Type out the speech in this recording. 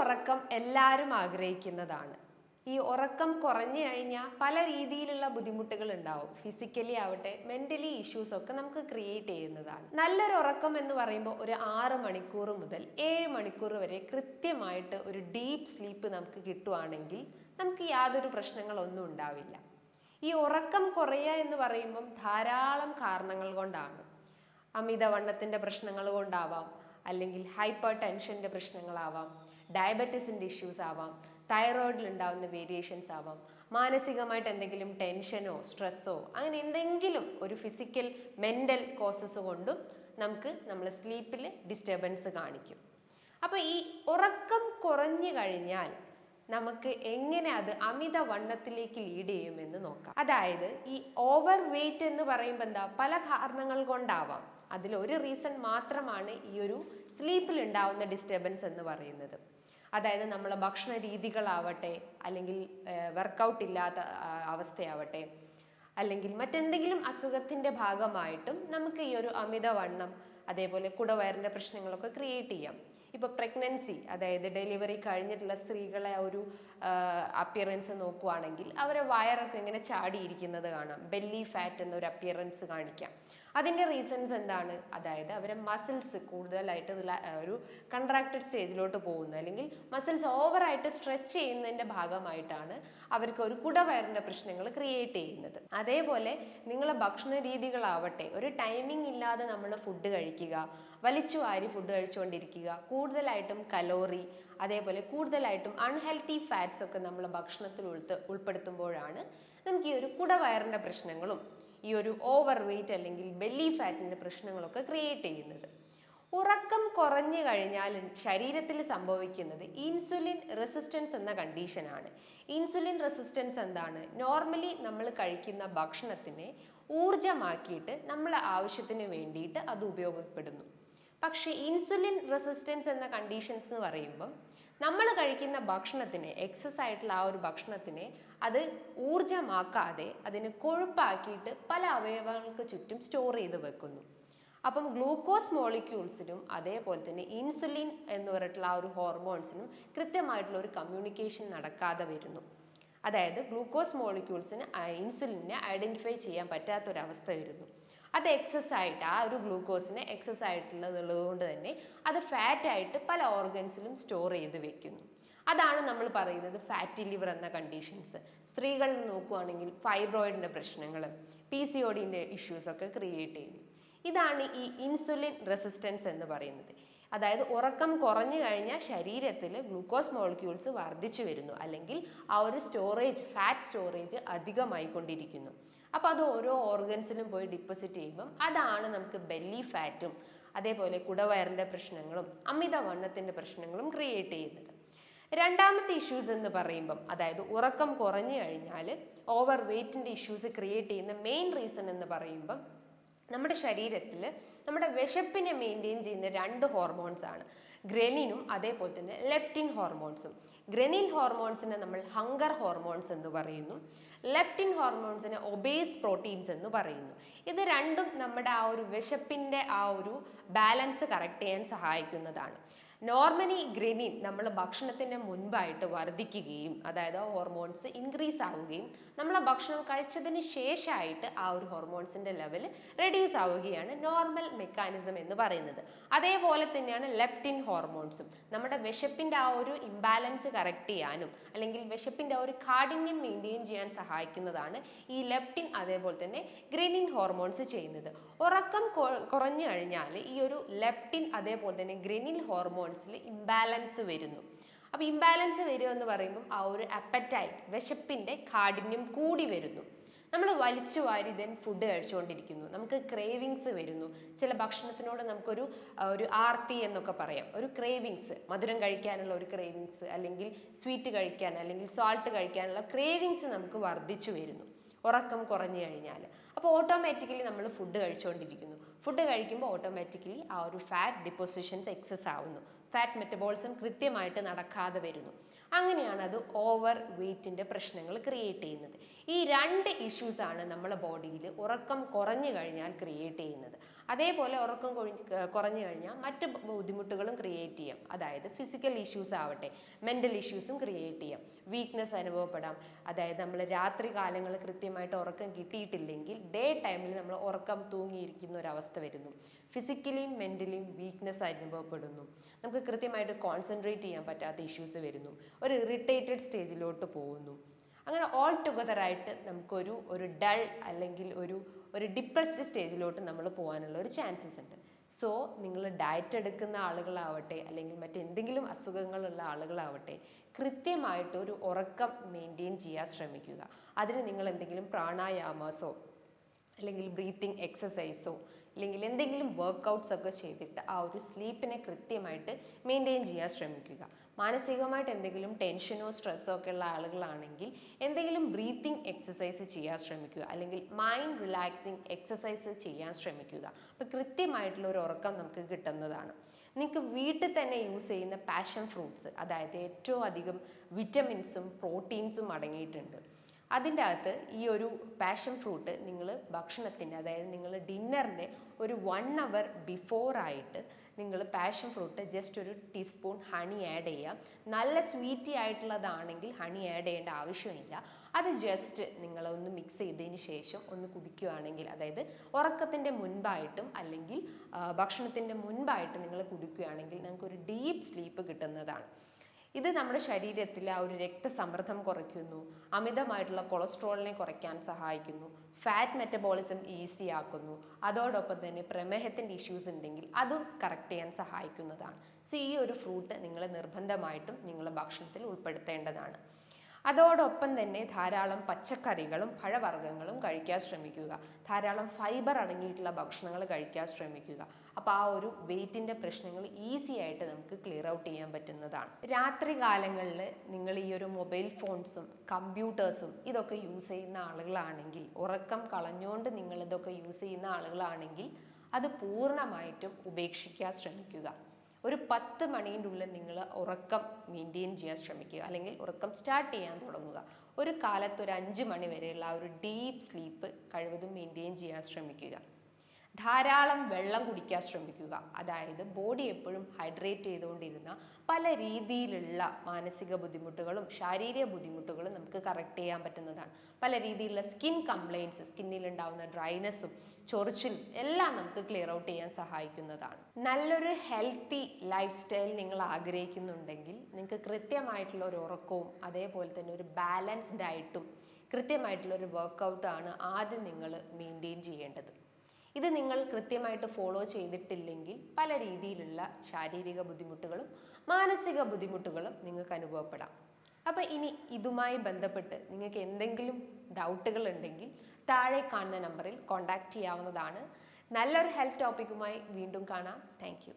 ഉറക്കം എല്ലാവരും ആഗ്രഹിക്കുന്നതാണ്. ഈ ഉറക്കം കുറഞ്ഞു കഴിഞ്ഞാൽ പല രീതിയിലുള്ള ബുദ്ധിമുട്ടുകൾ ഉണ്ടാവും. ഫിസിക്കലി ആവട്ടെ മെന്റലി ഇഷ്യൂസ് ഒക്കെ നമുക്ക് ക്രിയേറ്റ് ചെയ്യുന്നതാണ്. നല്ലൊരു ഉറക്കം എന്ന് പറയുമ്പോൾ ഒരു ആറ് മണിക്കൂർ മുതൽ ഏഴ് മണിക്കൂർ വരെ കൃത്യമായിട്ട് ഒരു ഡീപ്പ് സ്ലീപ്പ് നമുക്ക് കിട്ടുവാണെങ്കിൽ നമുക്ക് യാതൊരു പ്രശ്നങ്ങളൊന്നും ഉണ്ടാവില്ല. ഈ ഉറക്കം കുറയുക എന്ന് പറയുമ്പം ധാരാളം കാരണങ്ങൾ കൊണ്ടാണ്. അമിതവണ്ണത്തിന്റെ പ്രശ്നങ്ങൾ കൊണ്ടാവാം അല്ലെങ്കിൽ ഹൈപ്പർ ടെൻഷന്റെ പ്രശ്നങ്ങളാവാം ഡയബറ്റീസിന്റെ ഇഷ്യൂസ് ആവാം തൈറോയിഡിൽ ഉണ്ടാവുന്ന വേരിയേഷൻസ് ആവാം മാനസികമായിട്ട് എന്തെങ്കിലും ടെൻഷനോ സ്ട്രെസ്സോ അങ്ങനെ എന്തെങ്കിലും ഒരു ഫിസിക്കൽ മെന്റൽ കോസസ് കൊണ്ടും നമുക്ക് നമ്മൾ സ്ലീപ്പിൽ ഡിസ്റ്റർബൻസ് കാണിക്കും. അപ്പോൾ ഈ ഉറക്കം കുറഞ്ഞു കഴിഞ്ഞാൽ നമുക്ക് എങ്ങനെ അത് അമിത വണ്ണത്തിലേക്ക് ലീഡ് ചെയ്യുമെന്ന് നോക്കാം. അതായത് ഈ ഓവർ വെയിറ്റ് എന്ന് പറയുമ്പോൾ എന്താ? പല കാരണങ്ങൾ കൊണ്ടാവാം. അതിൽ ഒരു റീസൺ മാത്രമാണ് ഈ ഒരു സ്ലീപ്പിൽ ഉണ്ടാവുന്ന ഡിസ്റ്റർബൻസ് എന്ന് പറയുന്നത്. അതായത് നമ്മളെ ഭക്ഷണ രീതികളാവട്ടെ അല്ലെങ്കിൽ വർക്കൗട്ട് ഇല്ലാത്ത അവസ്ഥയാവട്ടെ അല്ലെങ്കിൽ മറ്റെന്തെങ്കിലും അസുഖത്തിന്റെ ഭാഗമായിട്ടും നമുക്ക് ഈ ഒരു അമിതവണ്ണം അതേപോലെ കുടവയറിന്റെ പ്രശ്നങ്ങളൊക്കെ ക്രിയേറ്റ് ചെയ്യാം. ഇപ്പോൾ പ്രഗ്നൻസി അതായത് ഡെലിവറി കഴിഞ്ഞിട്ടുള്ള സ്ത്രീകളെ ഒരു അപ്പിയറൻസ് നോക്കുവാണെങ്കിൽ അവരെ വയറൊക്കെ ഇങ്ങനെ ചാടിയിരിക്കുന്നത് കാണാം. ബെല്ലി ഫാറ്റ് എന്നൊരു അപ്പിയറൻസ് കാണിക്കാം. അതിന്റെ റീസൺസ് എന്താണ്? അതായത് അവരെ മസിൽസ് കൂടുതലായിട്ട് ഒരു കൺട്രാക്റ്റഡ് സ്റ്റേജിലോട്ട് പോകുന്നത്. അല്ലെങ്കിൽ മസിൽസ് ഓവറായിട്ട് സ്ട്രെച്ച് ചെയ്യുന്നതിന്റെ ഭാഗമായിട്ടാണ് അവർക്ക് ഒരു കുടവയറിന്റെ പ്രശ്നങ്ങൾ ക്രിയേറ്റ് ചെയ്യുന്നത്. അതേപോലെ നിങ്ങളെ ഭക്ഷണ രീതികളാവട്ടെ ഒരു ടൈമിംഗ് ഇല്ലാതെ നമ്മൾ ഫുഡ് കഴിക്കുക വലിച്ചു വാരി ഫുഡ് കഴിച്ചുകൊണ്ടിരിക്കുക കൂടുതലായിട്ടും കലോറി അതേപോലെ കൂടുതലായിട്ടും അൺഹെൽത്തി ഫാറ്റ്സ് ഒക്കെ നമ്മൾ ഭക്ഷണത്തിൽ ഉൾപ്പെടുത്തുമ്പോഴാണ് നമുക്ക് ഈ ഒരു കുടവയറിന്റെ പ്രശ്നങ്ങളും ഈ ഒരു ഓവർ വെയിറ്റ് അല്ലെങ്കിൽ ബെല്ലി ഫാറ്റിന്റെ പ്രശ്നങ്ങളൊക്കെ ക്രിയേറ്റ് ചെയ്യുന്നത്. ഉറക്കം കുറഞ്ഞു കഴിഞ്ഞാൽ ശരീരത്തിൽ സംഭവിക്കുന്നത് ഇൻസുലിൻ റെസിസ്റ്റൻസ് എന്ന കണ്ടീഷനാണ് ഇൻസുലിൻ റെസിസ്റ്റൻസ് എന്താണ്? നോർമലി നമ്മൾ കഴിക്കുന്ന ഭക്ഷണത്തിനെ ഊർജമാക്കിയിട്ട് നമ്മളെ ആവശ്യത്തിന് വേണ്ടിയിട്ട് അത് ഉപയോഗപ്പെടുന്നു. പക്ഷേ ഇൻസുലിൻ റെസിസ്റ്റൻസ് എന്ന കണ്ടീഷൻസ് എന്ന് പറയുമ്പം നമ്മൾ കഴിക്കുന്ന ഭക്ഷണത്തിനെ എക്സസ് ആയിട്ടുള്ള ആ ഒരു ഭക്ഷണത്തിനെ അത് ഊർജമാക്കാതെ അതിനെ കൊഴുപ്പാക്കിയിട്ട് പല അവയവങ്ങൾക്ക് ചുറ്റും സ്റ്റോർ ചെയ്ത് വെക്കുന്നു. അപ്പം ഗ്ലൂക്കോസ് മോളിക്യൂൾസിനും അതേപോലെ തന്നെ ഇൻസുലിൻ എന്ന് പറഞ്ഞിട്ടുള്ള ആ ഒരു ഹോർമോൺസിനും കൃത്യമായിട്ടുള്ള ഒരു കമ്മ്യൂണിക്കേഷൻ നടക്കാതെ വരുന്നു. അതായത് ഗ്ലൂക്കോസ് മോളിക്യൂൾസിന് ഇൻസുലിനെ ഐഡന്റിഫൈ ചെയ്യാൻ പറ്റാത്തൊരവസ്ഥ വരുന്നു. അത് എക്സസ് ആയിട്ട് ആ ഒരു ഗ്ലൂക്കോസിന് എക്സസ് ആയിട്ടുള്ളത് കൊണ്ട് തന്നെ അത് ഫാറ്റ് ആയിട്ട് പല ഓർഗൻസിലും സ്റ്റോർ ചെയ്ത് വെക്കുന്നു. അതാണ് നമ്മൾ പറയുന്നത് ഫാറ്റി ലിവർ എന്ന കണ്ടീഷൻസ് സ്ത്രീകൾ നോക്കുവാണെങ്കിൽ ഫൈബ്രോയിഡിന്റെ പ്രശ്നങ്ങൾ പി സി ഒഡിന്റെ ഇഷ്യൂസ് ഒക്കെ ക്രിയേറ്റ് ചെയ്യുന്നു. ഇതാണ് ഈ ഇൻസുലിൻ റെസിസ്റ്റൻസ് എന്ന് പറയുന്നത്. അതായത് ഉറക്കം കുറഞ്ഞു കഴിഞ്ഞാൽ ശരീരത്തിൽ ഗ്ലൂക്കോസ് മോളിക്യൂൾസ് വർദ്ധിച്ചു വരുന്നു. അല്ലെങ്കിൽ ആ ഒരു സ്റ്റോറേജ് ഫാറ്റ് സ്റ്റോറേജ് അധികമായിക്കൊണ്ടിരിക്കുന്നു. അപ്പോൾ അത് ഓരോ ഓർഗൻസിലും പോയി ഡിപ്പോസിറ്റ് ചെയ്യുമ്പം അതാണ് നമുക്ക് ബെല്ലി ഫാറ്റും അതേപോലെ കുടവയറിന്റെ പ്രശ്നങ്ങളും അമിതവണ്ണത്തിന്റെ പ്രശ്നങ്ങളും ക്രിയേറ്റ് ചെയ്യുന്നത്. രണ്ടാമത്തെ ഇഷ്യൂസ് എന്ന് പറയുമ്പം അതായത് ഉറക്കം കുറഞ്ഞു കഴിഞ്ഞാൽ ഓവർ വെയ്റ്റിന്റെ ഇഷ്യൂസ് ക്രിയേറ്റ് ചെയ്യുന്ന മെയിൻ റീസൺ എന്ന് പറയുമ്പം നമ്മുടെ ശരീരത്തിൽ നമ്മുടെ വിശപ്പിനെ മെയിന്റെയിൻ ചെയ്യുന്ന രണ്ട് ഹോർമോൺസ് ആണ്. ഗ്രനിനും അതേപോലെ തന്നെ ലെപ്റ്റിൻ ഹോർമോൺസും ഗ്രനിൻ ഹോർമോൺസിനെ നമ്മൾ ഹങ്കർ ഹോർമോൺസ് എന്ന് പറയുന്നു. ലെപ്റ്റിൻ ഹോർമോൺസിനെ ഒബേസ് പ്രോട്ടീൻസ് എന്ന് പറയുന്നു. ഇത് രണ്ടും നമ്മുടെ ആ ഒരു വിശപ്പിന്റെ ആ ഒരു ബാലൻസ് കറക്റ്റ് ചെയ്യാൻ സഹായിക്കുന്നതാണ്. നോർമലി ഗ്രെനിൻ നമ്മൾ ഭക്ഷണത്തിന് മുൻപായിട്ട് വർദ്ധിക്കുകയും അതായത് ഹോർമോൺസ് ഇൻക്രീസ് ആവുകയും നമ്മൾ ഭക്ഷണം കഴിച്ചതിന് ശേഷമായിട്ട് ആ ഒരു ഹോർമോൺസിന്റെ ലെവൽ റെഡ്യൂസ് ആവുകയാണ് നോർമൽ മെക്കാനിസം എന്ന് പറയുന്നത്. അതേപോലെ തന്നെയാണ് ലെപ്റ്റിൻ ഹോർമോൺസും നമ്മുടെ വിശപ്പിന്റെ ആ ഒരു ഇംബാലൻസ് കറക്റ്റ് ചെയ്യാനും അല്ലെങ്കിൽ വിശപ്പിന്റെ ആ ഒരു കാഠിന്യം മെയിന്റെയിൻ ചെയ്യാൻ സഹായിക്കുന്നതാണ് ഈ ലെപ്റ്റിൻ അതേപോലെ തന്നെ ഗ്രെനിൻ ഹോർമോൺസ് ചെയ്യുന്നത്. ഉറക്കം കുറഞ്ഞു കഴിഞ്ഞാൽ ഈ ഒരു ലെപ്റ്റിൻ അതേപോലെ തന്നെ ഗ്രെനിൻ ഹോർമോൺസിൽ ഇംബാലൻസ് വരുന്നു. അപ്പോൾ ഇംബാലൻസ് വരിക എന്ന് പറയുമ്പോൾ ആ ഒരു അപ്പറ്റൈറ്റ് വിശപ്പിന്റെ കാഠിന്യം കൂടി വരുന്നു. നമ്മൾ വലിച്ചു വാരി ദെൻ ഫുഡ് കഴിച്ചുകൊണ്ടിരിക്കുന്നു. നമുക്ക് ക്രേവിങ്സ് വരുന്നു. ചില ഭക്ഷണത്തിനോട് നമുക്കൊരു ഒരു ആർത്തി എന്നൊക്കെ പറയാം. ഒരു ക്രേവിങ്സ് മധുരം കഴിക്കാനുള്ള ഒരു ക്രേവിങ്സ് അല്ലെങ്കിൽ സ്വീറ്റ് കഴിക്കാൻ അല്ലെങ്കിൽ സാൾട്ട് കഴിക്കാനുള്ള ക്രേവിങ്സ് നമുക്ക് വർദ്ധിച്ചു വരുന്നു. ഉറക്കം കുറഞ്ഞു കഴിഞ്ഞാൽ അപ്പോൾ ഓട്ടോമാറ്റിക്കലി നമ്മൾ ഫുഡ് കഴിച്ചുകൊണ്ടിരിക്കുന്നു. ഫുഡ് കഴിക്കുമ്പോൾ ഓട്ടോമാറ്റിക്കലി ആ ഒരു ഫാറ്റ് ഡിപ്പോസിഷൻസ് എക്സസ് ആവുന്നു. ഫാറ്റ് മെറ്റബോളിസം കൃത്യമായിട്ട് നടക്കാതെ വരുന്നു. അങ്ങനെയാണ് അത് ഓവർ വെയ്റ്റിന്റെ പ്രശ്നങ്ങൾ ക്രിയേറ്റ് ചെയ്യുന്നത്. ഈ രണ്ട് ഇഷ്യൂസ് ആണ് നമ്മളെ ബോഡിയിൽ ഉറക്കം കുറഞ്ഞു കഴിഞ്ഞാൽ ക്രിയേറ്റ് ചെയ്യുന്നത്. അതേപോലെ ഉറക്കം കുറഞ്ഞു കഴിഞ്ഞാൽ മറ്റ് ബുദ്ധിമുട്ടുകളും ക്രിയേറ്റ് ചെയ്യാം. അതായത് ഫിസിക്കൽ ഇഷ്യൂസ് ആവട്ടെ മെന്റൽ ഇഷ്യൂസും ക്രിയേറ്റ് ചെയ്യാം. വീക്ക്നെസ് അനുഭവപ്പെടാം. അതായത് നമ്മൾ രാത്രി കാലങ്ങൾ കൃത്യമായിട്ട് ഉറക്കം കിട്ടിയിട്ടില്ലെങ്കിൽ ഡേ ടൈമിൽ നമ്മൾ ഉറക്കം തൂങ്ങിയിരിക്കുന്ന ഒരു അവസ്ഥ വരുന്നു. ഫിസിക്കലിയും മെന്റലിയും വീക്ക്നെസ് അനുഭവപ്പെടുന്നു. നമുക്ക് കൃത്യമായിട്ട് കോൺസെൻട്രേറ്റ് ചെയ്യാൻ പറ്റാത്ത ഇഷ്യൂസ് വരുന്നു. ഒരു ഇറിറ്റേറ്റഡ് സ്റ്റേജിലോട്ട് പോകുന്നു. അങ്ങനെ ഓൾ ടുഗദർ ആയിട്ട് നമുക്കൊരു ഒരു ഡൾ അല്ലെങ്കിൽ ഒരു ഒരു ഡിപ്രസ്ഡ് സ്റ്റേജിലോട്ട് നമ്മൾ പോകാനുള്ള ഒരു ചാൻസസ് ഉണ്ട്. സോ നിങ്ങൾ ഡയറ്റ് എടുക്കുന്ന ആളുകളാവട്ടെ അല്ലെങ്കിൽ മറ്റെന്തെങ്കിലും അസുഖങ്ങളുള്ള ആളുകളാവട്ടെ കൃത്യമായിട്ട് ഒരു ഉറക്കം മെയിന്റെയിൻ ചെയ്യാൻ ശ്രമിക്കുക. അതിന് നിങ്ങൾ എന്തെങ്കിലും പ്രാണായാമസോ അല്ലെങ്കിൽ ബ്രീത്തിങ് എക്സസൈസോ അല്ലെങ്കിൽ എന്തെങ്കിലും വർക്കൗട്ട്സ് ഒക്കെ ചെയ്തിട്ട് ആ ഒരു സ്ലീപ്പിനെ കൃത്യമായിട്ട് മെയിന്റെയിൻ ചെയ്യാൻ ശ്രമിക്കുക. മാനസികമായിട്ട് എന്തെങ്കിലും ടെൻഷനോ സ്ട്രെസ്സോ ഒക്കെ ഉള്ള ആളുകളാണെങ്കിൽ എന്തെങ്കിലും ബ്രീത്തിങ് എക്സസൈസ് ചെയ്യാൻ ശ്രമിക്കുക. അല്ലെങ്കിൽ മൈൻഡ് റിലാക്സിങ് എക്സസൈസ് ചെയ്യാൻ ശ്രമിക്കുക. അപ്പോൾ കൃത്യമായിട്ടുള്ള ഒരു ഉറക്കം നമുക്ക് കിട്ടുന്നതാണ്. നിങ്ങൾക്ക് വീട്ടിൽ തന്നെ യൂസ് ചെയ്യുന്ന പാഷൻ ഫ്രൂട്ട്സ് അതായത് ഏറ്റവും അധികം വിറ്റമിൻസും പ്രോട്ടീൻസും അടങ്ങിയിട്ടുണ്ട്. അതിന്റെ അകത്ത് ഈ ഒരു പാഷൻ ഫ്രൂട്ട് നിങ്ങൾ ഭക്ഷണത്തിന്റെ അതായത് നിങ്ങൾ ഡിന്നറിന്റെ ഒരു വൺ അവർ ബിഫോർ ആയിട്ട് നിങ്ങൾ പാഷൻ ഫ്രൂട്ട് ജസ്റ്റ് ഒരു ടീസ്പൂൺ ഹണി ആഡ് ചെയ്യുക. നല്ല സ്വീറ്റി ആയിട്ടുള്ളതാണെങ്കിൽ ഹണി ആഡ് ചെയ്യേണ്ട ആവശ്യമില്ല. അത് ജസ്റ്റ് നിങ്ങൾ ഒന്ന് മിക്സ് ചെയ്തതിന് ശേഷം ഒന്ന് കുടിക്കുകയാണെങ്കിൽ അതായത് ഉറക്കത്തിന്റെ മുൻപായിട്ടും അല്ലെങ്കിൽ ഭക്ഷണത്തിന്റെ മുൻപായിട്ട് നിങ്ങൾ കുടിക്കുകയാണെങ്കിൽ നിങ്ങൾക്ക് ഒരു ഡീപ്പ് സ്ലീപ്പ് കിട്ടുന്നതാണ്. ഇത് നമ്മുടെ ശരീരത്തിലെ ആ ഒരു രക്തസമ്മർദ്ദം കുറയ്ക്കുന്നു. അമിതമായിട്ടുള്ള കൊളസ്ട്രോളിനെ കുറയ്ക്കാൻ സഹായിക്കുന്നു. ഫാറ്റ് മെറ്റബോളിസം ഈസി ആക്കുന്നു. അതോടൊപ്പം തന്നെ പ്രമേഹത്തിന്റെ ഇഷ്യൂസ് ഉണ്ടെങ്കിൽ അതും കറക്റ്റ് ചെയ്യാൻ സഹായിക്കുന്നതാണ്. സോ ഈ ഒരു ഫ്രൂട്ട് നിങ്ങൾ നിർബന്ധമായിട്ടും നിങ്ങളുടെ ഭക്ഷണത്തിൽ ഉൾപ്പെടുത്തേണ്ടതാണ്. അതോടൊപ്പം തന്നെ ധാരാളം പച്ചക്കറികളും പഴവർഗങ്ങളും കഴിക്കാൻ ശ്രമിക്കുക. ധാരാളം ഫൈബർ അടങ്ങിയിട്ടുള്ള ഭക്ഷണങ്ങൾ കഴിക്കാൻ ശ്രമിക്കുക. അപ്പോൾ ആ ഒരു വെയിറ്റിന്റെ പ്രശ്നങ്ങൾ ഈസി ആയിട്ട് നമുക്ക് ക്ലിയർ ഔട്ട് ചെയ്യാൻ പറ്റുന്നതാണ്. രാത്രി കാലങ്ങളിൽ നിങ്ങൾ ഈ ഒരു മൊബൈൽ ഫോൺസും കമ്പ്യൂട്ടേഴ്സും ഇതൊക്കെ യൂസ് ചെയ്യുന്ന ആളുകളാണെങ്കിൽ ഉറക്കം കളഞ്ഞുകൊണ്ട് നിങ്ങൾ ഇതൊക്കെ യൂസ് ചെയ്യുന്ന ആളുകളാണെങ്കിൽ അത് പൂർണമായിട്ടും ഉപേക്ഷിക്കാൻ ശ്രമിക്കുക. ഒരു പത്ത് മണീന്റെ ഉള്ളിൽ നിങ്ങൾ ഉറക്കം മെയിന്റെയിൻ ചെയ്യാൻ ശ്രമിക്കുക. അല്ലെങ്കിൽ ഉറക്കം സ്റ്റാർട്ട് ചെയ്യാൻ തുടങ്ങുക. ഒരു കാലത്ത് ഒരു അഞ്ച് മണി വരെയുള്ള ആ ഒരു ഡീപ്പ് സ്ലീപ്പ് കഴിവതും മെയിന്റെയിൻ ചെയ്യാൻ ശ്രമിക്കുക. ധാരാളം വെള്ളം കുടിക്കാൻ ശ്രമിക്കുക. അതായത് ബോഡി എപ്പോഴും ഹൈഡ്രേറ്റ് ചെയ്തുകൊണ്ടിരുന്ന പല രീതിയിലുള്ള മാനസിക ബുദ്ധിമുട്ടുകളും ശാരീരിക ബുദ്ധിമുട്ടുകളും നമുക്ക് കറക്റ്റ് ചെയ്യാൻ പറ്റുന്നതാണ്. പല രീതിയിലുള്ള സ്കിൻ കംപ്ലയിൻസ് സ്കിന്നിൽ ഉണ്ടാവുന്ന ഡ്രൈനെസ്സും ചൊറിച്ചിലും എല്ലാം നമുക്ക് ക്ലിയർ ഔട്ട് ചെയ്യാൻ സഹായിക്കുന്നതാണ്. നല്ലൊരു ഹെൽത്തി ലൈഫ് സ്റ്റൈൽ നിങ്ങൾ ആഗ്രഹിക്കുന്നുണ്ടെങ്കിൽ നിങ്ങൾക്ക് കൃത്യമായിട്ടുള്ള ഒരു ഉറക്കവും അതേപോലെ തന്നെ ഒരു ബാലൻസ്ഡ് ഡയറ്റും കൃത്യമായിട്ടുള്ള ഒരു വർക്കൗട്ടാണ് ആദ്യം നിങ്ങൾ മെയിന്റെയിൻ ചെയ്യേണ്ടത്. ഇത് നിങ്ങൾ കൃത്യമായിട്ട് ഫോളോ ചെയ്തിട്ടില്ലെങ്കിൽ പല രീതിയിലുള്ള ശാരീരിക ബുദ്ധിമുട്ടുകളും മാനസിക ബുദ്ധിമുട്ടുകളും നിങ്ങൾക്ക് അനുഭവപ്പെടാം. അപ്പോൾ ഇനി ഇതുമായി ബന്ധപ്പെട്ട് നിങ്ങൾക്ക് എന്തെങ്കിലും ഡൗട്ടുകൾ ഉണ്ടെങ്കിൽ താഴെ കാണുന്ന നമ്പറിൽ കോൺടാക്റ്റ് ചെയ്യാവുന്നതാണ്. നല്ലൊരു ഹെൽത്ത് ടോപ്പിക്കുമായി വീണ്ടും കാണാം. താങ്ക്